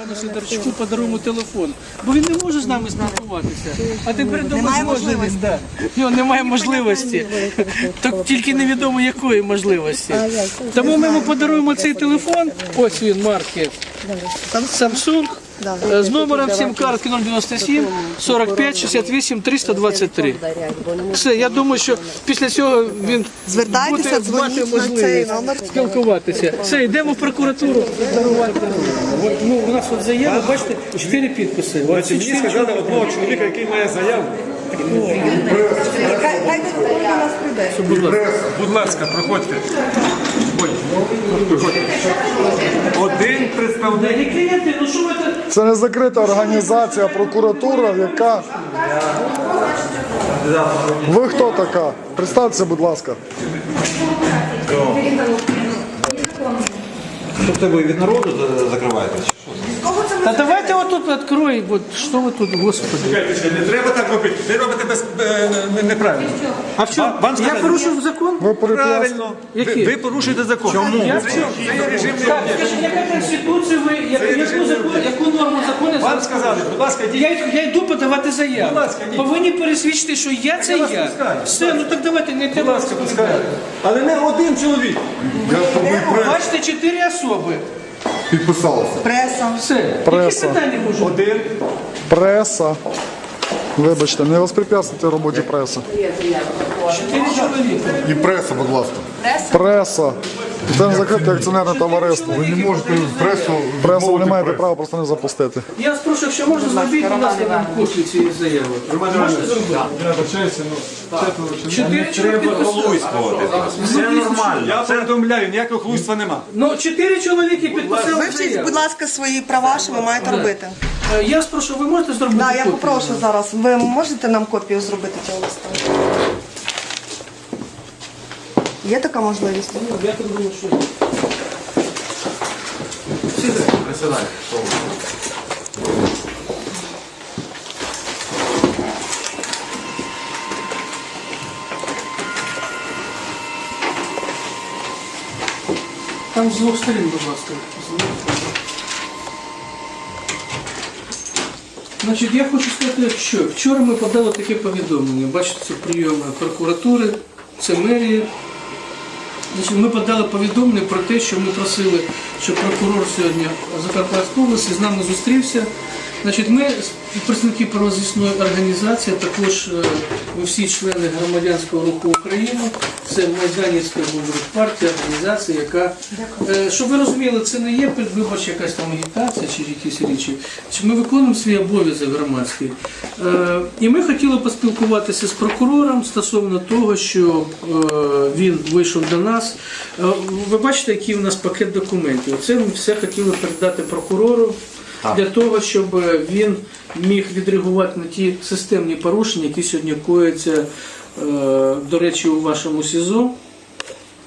Пану Сидорчуку подаруємо телефон, бо він не може з нами спілкуватися. А тепер до нас можливості. Да. Немає можливості. Так тільки невідомо якої можливості. Тому ми йому подаруємо цей телефон. Ось він, марки. Samsung. З номером сім картки 097 45 68 323. Все, я думаю, що після цього він Звертайтеся, буде дзвоніть на цей можливість номер. спілкуватися. Все, йдемо в прокуратуру дарувати. От, Ну, у нас от заява, бачите, чотири підписи. От ці Мені чотири сказали одного чоловіка, який має заяву. Хай хай до нас прийде. будь ласка. Будь ласка, проходьте. Ой, проходьте. Один представник. Ну що ви так? Це не закрита організація, прокуратура, яка. Ви хто така? Представтеся, будь ласка. Тобто ви від народу за- закриваєтесь? Та давайте отут відкрой, от що ви тут, господи. Не треба так робити. Ви робите без, е, не- неправильно. А в чому? Вам- Я сказали- порушив закон? Ви. Правильно. Ви, Які? ви порушуєте закон. Чому? Я в чому? це є режим не Так, скажіть, яка конституція ви, яку, яку, закон, яку норму закону Вам сказали, будь ласка, йдіть. Я, я йду подавати заяву. Будь ласка, йдіть. Повинні пересвідчити, що я це вас я. пускаю. Все, ну так давайте не Будь треба. ласка, пускайте. Але не один чоловік. Бачите, чотири особи. Підписалися. Преса. Все. Преса. Які питання можуть? Один. Преса. Вибачте, не розпрепятствуйте роботі преси. Чотири чоловіка. І преса, будь ласка. Преса. Це не закрите акціонерне товариство. Ви не можете пресу Пресу ви не маєте права просто не запустити. Я вас прошу, якщо можна, зробіть, будь ласка, нам копію цієї заяви. Можете зробити? Я вибачаюся, ну, Чотири чоловіки підписали. Все нормально. Я повідомляю, ніякого хлуйства нема. Ну, чотири чоловіки підписали Вивчіть, будь ласка, свої права, що ви маєте робити. Е, Я вас прошу, ви можете зробити Да, я попрошу зараз. Ви можете нам копію зробити цього листа? Є така можливість? Ну, Я так думаю, що є. Там з двох сторін, будь ласка. Значить, я хочу сказати, що вчора ми подали таке повідомлення. Бачите, це прийоми прокуратури, це мерії. Ми подали повідомлення про те, що ми просили, щоб прокурор сьогодні Закарпатської області з нами зустрівся. Значить, ми представники правозахисної організації, також е, ми всі члени громадянського руху України. Це Майданівська партія, організація, яка, е, щоб ви розуміли, це не є передвиборча якась там агітація чи якісь речі. Чи Ми виконуємо свій обов'язок громадський. Е, І ми хотіли поспілкуватися з прокурором стосовно того, що він вийшов до нас. Ви бачите, який у нас пакет документів. Це ми все хотіли передати прокурору для того, щоб він міг відреагувати на ті системні порушення, які сьогодні кояться, е, до речі, у вашому СІЗО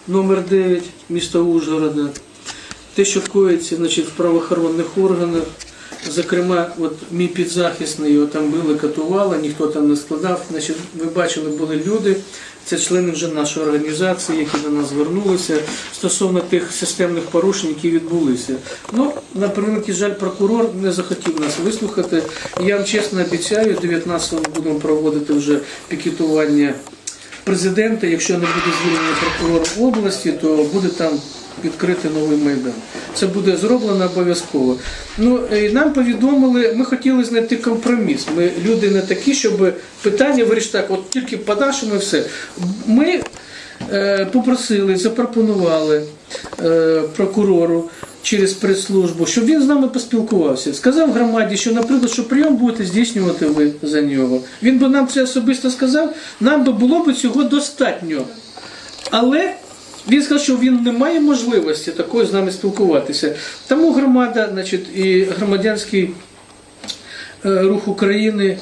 номер 9 міста Ужгорода. Те, що коїться значить, в правоохоронних органах, зокрема, от мій підзахисний його там били, катували, ніхто там не складав. Значить, ви бачили, були люди, це члени вже нашої організації, які до нас звернулися стосовно тих системних порушень, які відбулися. Ну, на превеликий жаль, прокурор не захотів нас вислухати. Я вам чесно обіцяю, 19-го будемо проводити вже пікетування президента, якщо не буде звільнений прокурор області, то буде там відкрити новий майдан. Це буде зроблено обов'язково. Ну і нам повідомили, ми хотіли знайти компроміс. Ми люди не такі, щоб питання вирішити так, от тільки по-нашому і все. Ми е, попросили, запропонували е, прокурору через прес-службу, щоб він з нами поспілкувався. Сказав громаді, що, наприклад, що прийом будете здійснювати ви за нього. Він би нам це особисто сказав, нам би було б цього достатньо. Але він сказав, що він не має можливості такої з нами спілкуватися. Тому громада, значить, і громадянський рух України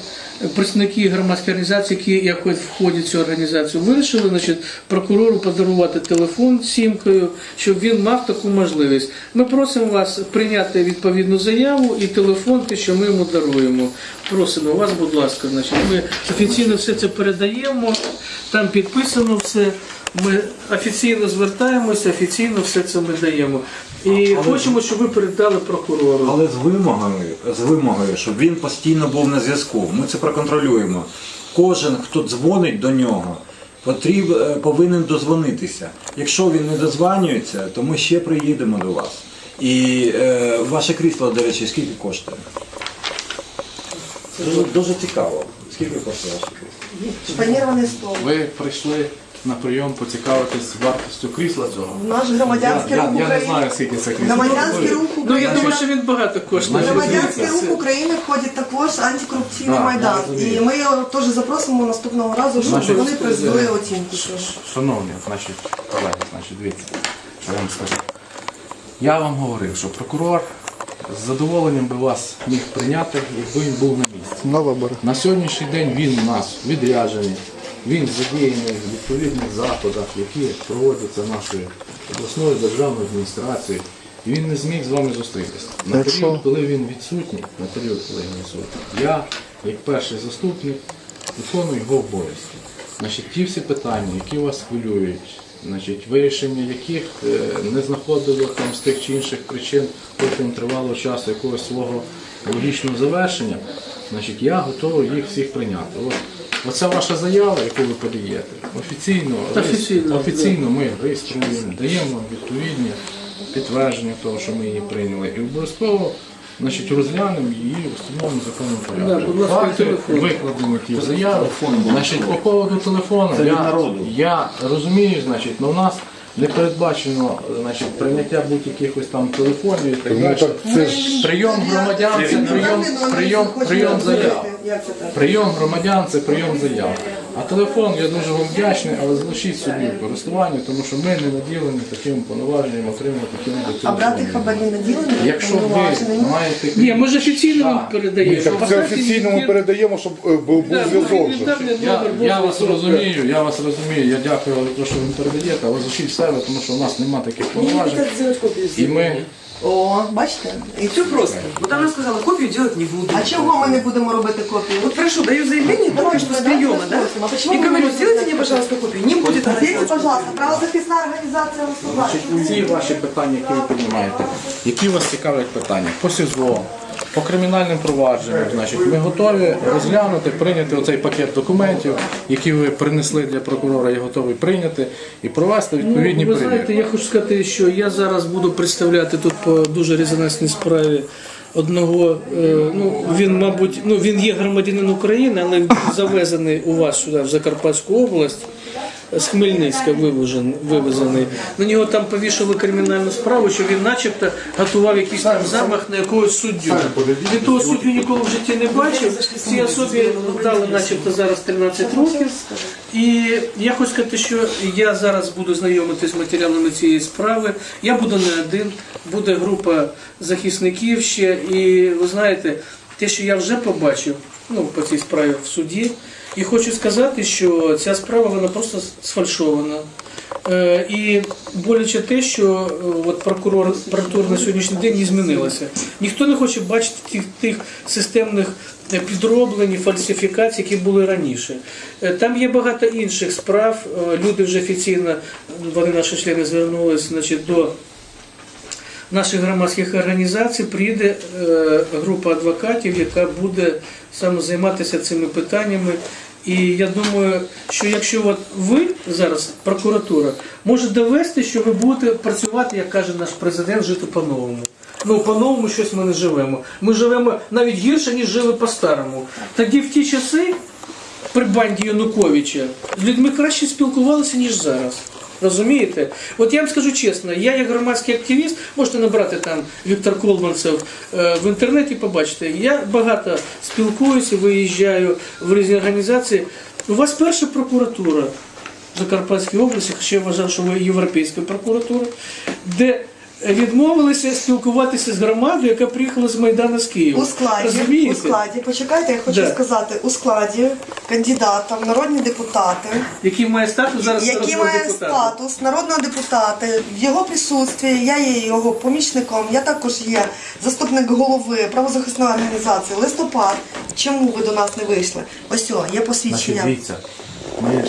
представники громадської організації, які якось входять в цю організацію, вирішили значить, прокурору подарувати телефон сімкою, щоб він мав таку можливість. Ми просимо вас прийняти відповідну заяву і телефон, те, що ми йому даруємо. Просимо вас, будь ласка, значить, ми офіційно все це передаємо, там підписано все. Ми офіційно звертаємося, офіційно все це ми даємо. І хочемо, щоб ви передали прокурору. Але з вимогою, з вимогою, щоб він постійно був на зв'язку. Ми це проконтролюємо. Кожен, хто дзвонить до нього, потріб, е, повинен дозвонитися. Якщо він не дозванюється, то ми ще приїдемо до вас. І е, ваше крісло, до речі, скільки коштує? Дуже, дуже цікаво. Скільки коштує ваше крісло? Шпанірований стол. Ви прийшли на прийом поцікавитись вартістю крісла цього. Наш Я, громадянський я, рух я не України. знаю, скільки це крісло. Громадянський рух Ну, я думаю, що він багато коштує. Громадянський рух України входить також антикорупційний Так, майдан. я розумію. І ми його теж запросимо наступного разу, щоб Значить, вони призвели оцінку. Шановні, значить, колеги, значить, дивіться, що я вам скажу. Я вам говорив, що прокурор з задоволенням би вас міг прийняти, якби він був на місці. На вибори. На сьогоднішній день він у нас відряджений, він задіяний в відповідних заходах, які проводяться нашою обласною державною адміністрацією. І він не зміг з вами зустрітися. На період, коли він відсутній, на період, коли він відсутній, я, як перший заступник, виконую його обов'язки. Значить, ті всі питання, які вас хвилюють, значить, вирішення яких е, не знаходило там з тих чи інших причин протягом тривалого часу якогось свого логічного завершення, значить, я готовий їх всіх прийняти. От, оця ваша заява, яку ви подаєте, офіційно, Офіційно, офіційно ми реєструємо, даємо відповідні підтвердження того, що ми її прийняли, і обов'язково значить, розглянемо її в установленому законному порядку. Да, Факти викладені ті в заяві. Значить, по поводу телефону, я, я розумію, значить, але у нас не передбачено значить, прийняття будь-яких ось там телефонів і так Ну далі. це Прийом громадян це прийом, прийом, прийом заяв. Прийом громадян це прийом заяв. А телефон я дуже вам вдячний, але залишіть собі в користуванні, тому що ми не наділені таким повноваженням отримати такі А брати хабарі наділені? Якщо ви маєте Ні, ми ж офіційно вам передаємо. так це офіційно ми передаємо, щоб е, був був зв'язок. же. Я, я вас розумію, я вас розумію, я дякую за те, що ви передаєте, але залишіть в себе, тому що у нас немає таких повноважень. І ми О, бачите? І Все просто. Вот она сказала, копию делать не буду. А чого ми не будемо робити копію? Вот прошу, даю заявление, только что з приема, да? посмотрим. А почему И вы говорю, не сделайте мне, пожалуйста, копию. Не будет она Ответьте, делать. пожалуйста, правозахисна організація Значить, ці ваші питання, які ви піднімаєте, які вас цікавлять питання по СІЗО, по кримінальним провадженням, значить, ми готові розглянути, прийняти оцей пакет документів, які ви принесли для прокурора, я готовий прийняти і провести відповідні Ну, ви знаєте, перевірки. я хочу сказати, що я зараз буду представляти тут по дуже резонансній справі одного. е, ну він, мабуть, ну він є громадянин України, але він завезений у вас сюди, в Закарпатську область. З Хмельницька вивезен, вивезений. На нього там повішали кримінальну справу, що він начебто готував якийсь там замах на якогось суддю. Він того суддю ніколи в житті не бачив. Цій особі дали начебто зараз 13 років. І я хочу сказати, що я зараз буду знайомитися з матеріалами цієї справи. Я буду не один, буде група захисників ще. І ви знаєте, те, що я вже побачив ну, по цій справі в суді, і хочу сказати, що ця справа вона просто сфальшована. Е, І боляче те, що е, от прокурор, прокурор на сьогоднішній день не змінилася. Ніхто не хоче бачити тих, тих системних е, підроблень, фальсифікацій, які були раніше. Е, Там є багато інших справ. Е, Люди вже офіційно, вони наші члени звернулися значить, до наших громадських організацій прийде е, група адвокатів, яка буде саме займатися цими питаннями. І я думаю, що якщо от ви зараз, прокуратура, може довести, що ви будете працювати, як каже наш президент, жити по-новому. Ну, по-новому щось ми не живемо. Ми живемо навіть гірше, ніж жили по-старому. Тоді в ті часи при банді Януковича з людьми краще спілкувалися, ніж зараз. Розумієте? От я вам скажу чесно, я як громадський активіст, можете набрати там Віктор Колманцев е, в інтернеті, побачите, я багато спілкуюся, виїжджаю в різні організації. У вас перша прокуратура в Закарпатській області, хоча я вважав, що ви європейська прокуратура, де відмовилися спілкуватися з громадою, яка приїхала з Майдану з Києва. У складі, у складі, почекайте, я хочу Да. сказати, у складі кандидата в народні депутати, Який має статус зараз який народного має депутата. статус народного депутата, в його присутстві, я є його помічником, я також є заступник голови правозахисної організації Листопад. Чому ви до нас не вийшли? Ось о, є Значить, посвідчення. дивіться, ми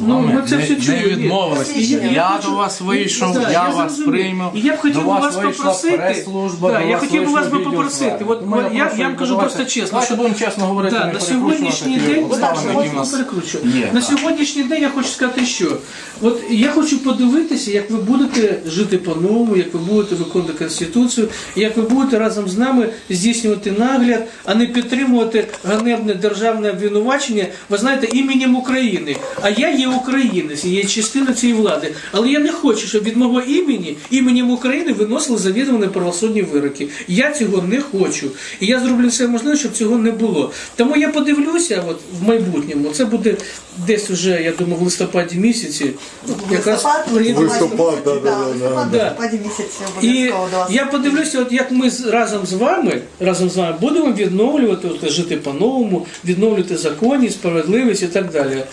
Ну, ми це все не ні. відмовились. Посвідчення. Я хочу- до вас вийшов, Ну, я, я вас зрозумів. прийму. І я б хотів до вас вийшла попросити- прес-служба, Да, до я вас хотів у вас би попросити. От, справ. от я- прошу, я вам кажу давайте- досить чесно, Давайте що- будемо чесно говорити, Да, не на перекручувати сьогоднішній ті день обставини, які в нас перекручу. є. На Так. сьогоднішній день я хочу сказати, що от я хочу подивитися, як ви будете жити по-новому, як ви будете виконувати конституцію, і як ви будете разом з нами здійснювати нагляд, а не підтримувати ганебне державне обвинувачення, ви знаєте, іменем України. А я є українець, і є частина цієї влади. Але я не хочу, щоб від мого імені, іменем України виносили завідомо неправосудні вироки. Я цього не хочу. І я зроблю все можливе, щоб цього не було. Тому я подивлюся от, в майбутньому. Це буде десь уже, я думаю, в листопаді місяці. Якраз Листопад, приїду. Листопад, да, да, да, І я подивлюся, от як ми разом з вами, разом з вами будемо відновлювати, от, жити по-новому, відновлювати законність, справедливість і так далі.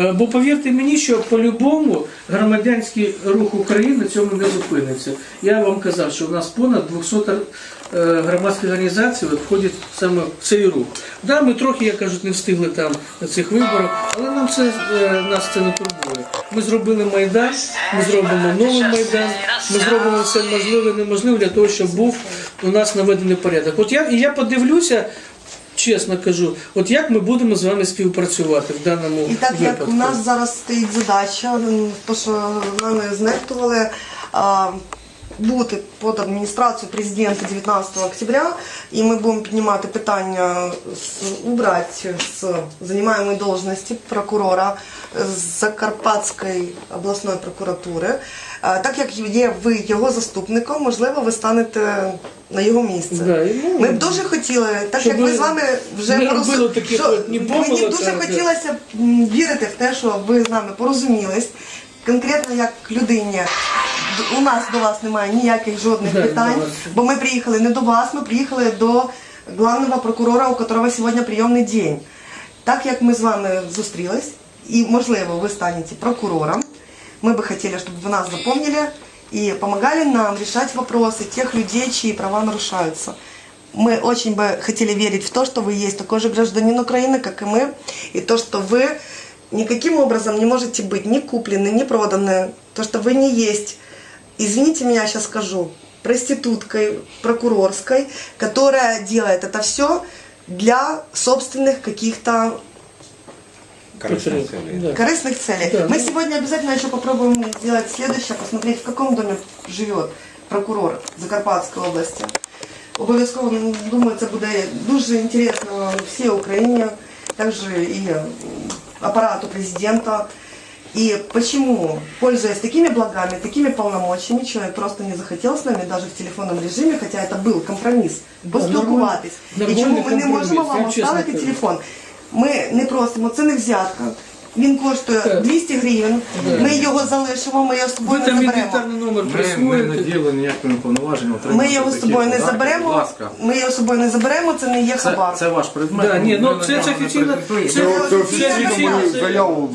Е, Бо повірте мені, що по-любому громадянський рух України цьому не зупиниться. Я вам казав, що у нас понад 200 е, громадських організацій входять саме в цей рух. Да, ми трохи, як кажуть, не встигли там на цих виборах, але нам це е, нас це не турбує. Ми зробили майдан, ми зробимо новий майдан, ми зробимо все можливе і неможливе для того, щоб був у нас наведений порядок. От я і я подивлюся. Чесно кажу, от як ми будемо з вами співпрацювати в даному І так як у нас зараз стоїть задача, м, то що нами знехтували бути під адміністрацію президента 19 октября, і ми будемо піднімати питання з, убрати з займаємої должності прокурора з Закарпатської обласної прокуратури. Так як є ви його заступником, можливо, ви станете на його місце. Да, ну, Ми б дуже хотіли, так щоб як ми з вами вже не порозу- робили таких що- от ні мені дуже так, хотілося б вірити в те, що ви з нами порозумілись. Конкретно як людині, у нас до вас немає ніяких жодних Да, питань, до вас. бо ми приїхали не до вас, ми приїхали до главного прокурора, у которого сьогодні прийомний день. Так як ми з вами зустрілись, і можливо ви станете прокурором, мы бы хотели, чтобы вы нас запомнили и помогали нам решать вопросы тех людей, чьи права нарушаются. Мы очень бы хотели верить в то, что вы есть такой же гражданин Украины, как и мы, и то, что вы никаким образом не можете быть ни куплены, ни проданы, то, что вы не есть, извините меня, сейчас скажу, проституткой прокурорской, которая делает это все для собственных каких-то Да. корыстных целей. Да, Мы ну- сегодня обязательно еще попробуем сделать следующее, посмотреть, в каком доме живет прокурор Закарпатської області. Обов'язково, ну, думаю, це буде дуже інтересно всій Україні, також і м, апарату президента. И почему, пользуясь такими благами, такими полномочиями, человек просто не захотел с нами даже в телефонном режиме, хотя это был компромисс, поспілкуватись. Да, нормальний чому ми не компроміс, можемо вам оставити телефон? Ми не просимо, це не взятка. Він коштує 200 гривень. Ми його залишимо, ми його з собою не заберемо. номер Ми не наділи ніякими повноваженнями. Ми його з собою не заберемо. Ми його з собою не заберемо, це не є хабар. це ваш предмет. Да, ні, ну, це- це офіційно- це- Це офіційно заяву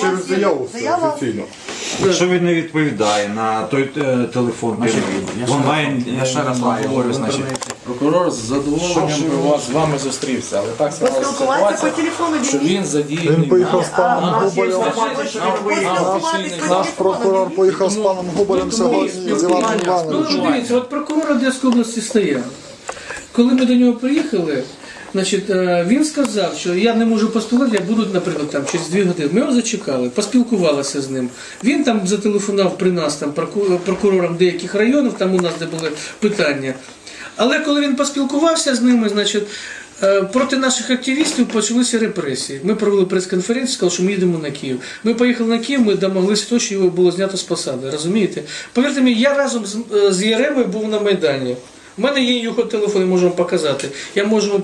через заяву. Заява. офіційно. Якщо він не відповідає на той е, телефон, Значить, я, ще онлайн, раз, я ще раз вам говорю, значить. Прокурор з задоволенням би вас з вами зустрівся, але так склалася Поспілкуватися ситуація, телефону що він- він задіяний. Він поїхав з паном на- Губарем. Наш- Наш прокурор поїхав з паном Губарем сьогодні з Іваном Ну, Івановичем. дивіться, от прокурор Одеської області стояв. Коли ми до нього приїхали, значить, е, він сказав, що я не можу поспілкуватися, я буду, наприклад, там через дві години. Ми його зачекали, поспілкувалися з ним. Він там зателефонував при нас там проку- прокурорам деяких районів, там у нас де були питання. Але коли він поспілкувався з ними, значить. е, Проти наших активістів почалися репресії. Ми провели прес-конференцію, сказали, що ми їдемо на Київ. Ми поїхали на Київ, ми домоглися того, що його було знято з посади. Розумієте? Повірте мені, я разом з, Яремою Єремою був на Майдані. У мене є його телефон, я можу вам показати. Я можу вам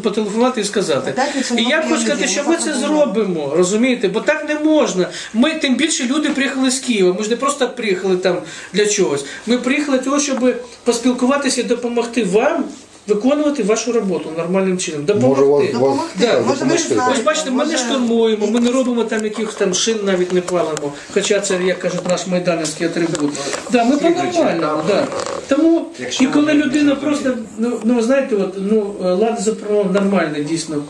потелефонувати і сказати. І я хочу сказати, що ми ми це зробимо, розумієте? Бо так не можна. Ми тим більше люди приїхали з Києва. Ми ж не просто так приїхали там для чогось. Ми приїхали для того, щоб поспілкуватися і допомогти вам. Виконувати вашу роботу нормальним чином. Допомогти. Може, Допомогти. Да, допомогти. знаєте, Ось бачите, ми не штурмуємо, ми не робимо там якихось там шин навіть не палимо. Хоча це, як кажуть, наш майданівський атрибут. Да, ми по-нормальному, да. Тому, і коли людина просто, ну, ну знаєте, от, ну, лад запропонував нормальний, дійсно.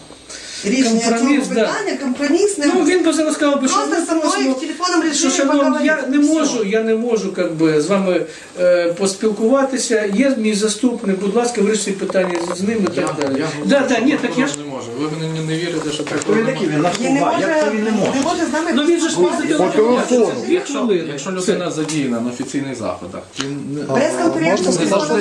Рішення цього компроміс, да. компромісне. Ну, він би зараз сказав, що Просто со мною телефоном що, решили шановні, поговорити. я не можу, я не можу как би, з вами е, поспілкуватися. Є мій заступник, будь ласка, вирішуйте питання з ним і так далі. Я Да, да, ні, так я ж не можу. Ви мені не вірите, що так не може, Як це він не може? не може з нами Ну він же ж зателефонувати телефону. Якщо, якщо людина задіяна на офіційних заходах, Прес-конференцію з телефоном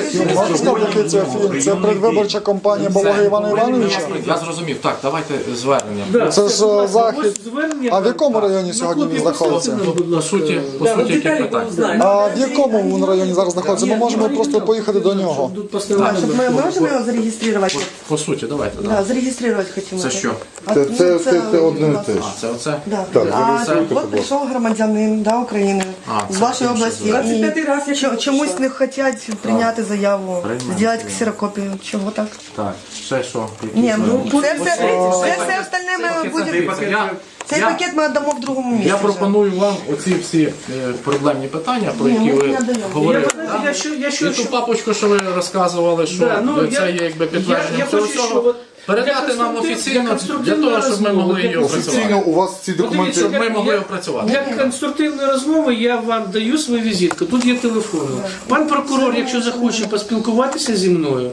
рішили. Це предвиборча кампанія Балога Івана Івановича. Я зрозумів. Так, давайте звернення. Да, Це ж, захід. ось звернення А в якому вам. районі На сьогодні він знаходиться? будь По ласка. суті, по Да, суті, детали питання. А в якому він районі зараз знаходиться? Ми можемо просто поїхати до нього. Тут поставили. Щоб ми можемо його зареєструвати? По суті, давайте. Да. Да, зареєструвати хотімо. Це що? А, Це- ну, це- це- це одне і те ж. А, це оце? Да. Так, а зареєструйте, от будь прийшов громадянин да, України А, з це вашої інше області і 25-й раз я чо- чомусь не хочуть прийняти заяву, зробити ксерокопію. Чого так? Так, ще що? Які Ні, ну це все, це все остальне ми будемо. Я- Цей я- пакет ми віддамо в другому місці. Я вже. пропоную вам оці всі е, проблемні питання, про Ні, які ми ви не даємо. говорили. Я, да? я, що, я, І що, ту папочку, що ви розказували, що Да, ну, це я- є якби я- підтвердження я цього хочу, всього. от Передати нам офіційно для того, щоб ми могли її опрацювати. Офіційно у вас ці документи. Щоб ми могли опрацювати. Для конструктивної розмови я вам даю свою візитку. Тут є телефон. Пан прокурор, якщо захоче поспілкуватися зі мною,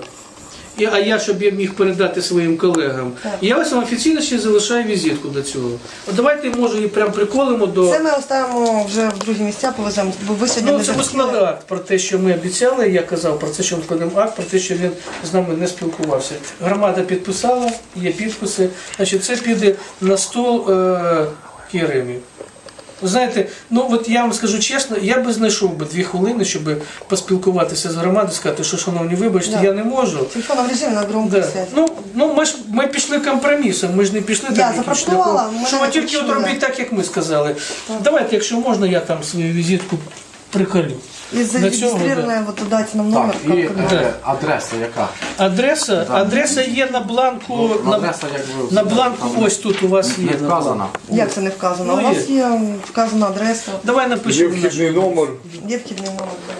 і, а я, щоб я міг передати своїм колегам, я ось вам офіційно ще залишаю візитку до цього. От давайте, може, її прям приколимо до. Це ми оставимо вже в другі місця, повеземо, бо ви сьогодні Ну, не це ми акт про те, що ми обіцяли. Я казав про це, що ми складемо акт, про те, що він з нами не спілкувався. Громада підписала, є підписи. Значить, це піде на стол е, Києві. Ви знаєте, ну от я вам скажу чесно, я би знайшов би дві хвилини, щоб поспілкуватися з громадою, сказати, що шановні, вибачте, Да. я не можу. Телефоном режимі на громкій Да. Ну, ну ми ж ми пішли компромісом, ми ж не пішли до так, шляхом, що ми тільки от робіть так, як ми сказали. Давайте, якщо можна, я там свою візитку приколю. І До вот нам номер. Так, і е, адреса яка? Адреса, адреса є на бланку. Ну, На, адреса, як ви на бланку там ось тут у вас є. не на вказана. Як це не вказано? Ну, У вас є м, вказана адреса, Давай Є напишемо. наш- вхідний номер. є вхідний номер. да.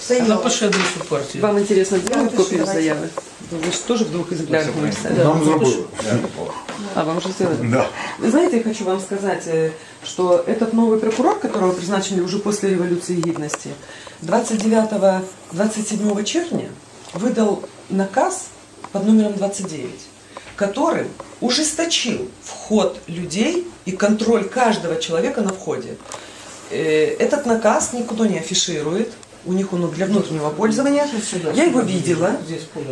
Все є. Напиши адресу партії. Вам интересно, Давайте, копию заявы? Вы же тоже в двух экземплярах написали. Нам зробили. А, вам уже сделали? Да. Вы знаете, я хочу вам сказать, э, что этот новый прокурор, которого призначили уже после революции гидности, 29-27 червня выдал наказ под номером 29, которым ужесточил вход людей и контроль каждого человека на входе. Э, Этот наказ никуда не афиширует, у них он для внутреннего пользования. Я его видела,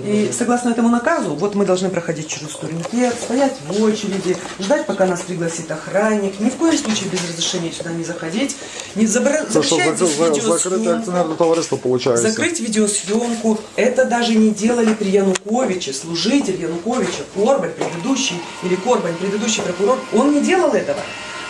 и согласно этому наказу, вот мы должны проходить через турникет, стоять в очереди, ждать, пока нас пригласит охранник, ни в коем случае без разрешения сюда не заходить, не забра- Це що, запрещать за- здесь за- закрите видеосъемку. акціонерне товариство виходить? Закрыть видеосъемку. Это даже не делали при Януковиче. Служитель Януковича, Корбаль, предыдущий, или Корбаль, предыдущий прокурор, он не делал этого.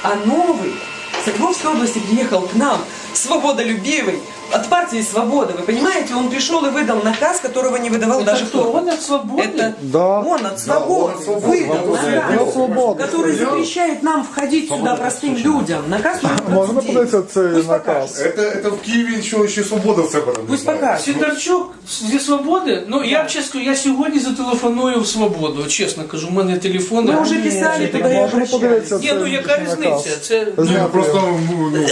А новый с Свердловской области приехал к нам, свободолюбивый, от партии «Свобода». Вы понимаете, он пришел и выдал наказ, которого не выдавал Це даже хто? кто. Вони свободні? Это Да. он от свободы выдал наказ, Він свободний. который запрещает нам входить сюда простым людям. Наказ номер Можна 29. подивитися цей Пусть наказ? покажет. Це, це в Києві ще, ще свобода в себе. Пусть покажет. Сідорчук зі свободи? Ну я б чесно, я сьогодні зателефоную в свободу. Чесно кажу, у мене телефон. Мы уже писали, Ні, туда и Можемо подивитися обращались. Ні, ну цей яка наказ. різниця? Це Ні, Зняти. ну просто ну, ну,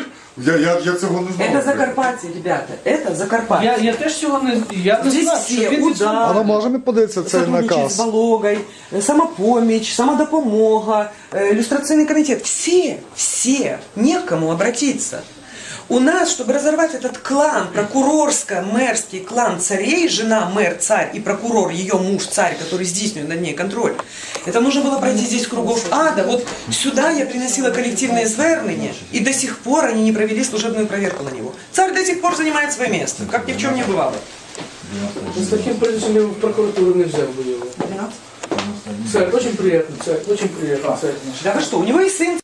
я, я, я цього не знав. Это Закарпатье, ребята. Это Закарпатье. я, я теж цього не я не Здесь знав, всі що він від удар. А ну можемо подивитися цей Сотрудничает наказ? с Бологой, э, самопомощь, самодопомога, э, иллюстрационный комитет. Все, все, не к кому обратиться. У нас, чтобы разорвать этот клан, прокурорско-мэрский клан царей, жена мэр царь и прокурор, ее муж царь, который здійснює над ней контроль, это нужно было пройти здесь кругов ада. Вот сюда я приносила коллективные звернения, и до сих пор они не провели служебную проверку на него. Царь до сих пор занимает свое место, как ни в чем не бывало. С таким прежде в прокуратуру не взял бы его. 12. Царь, очень приятно, царь, очень приятно, царь. Да вы что, у него есть сын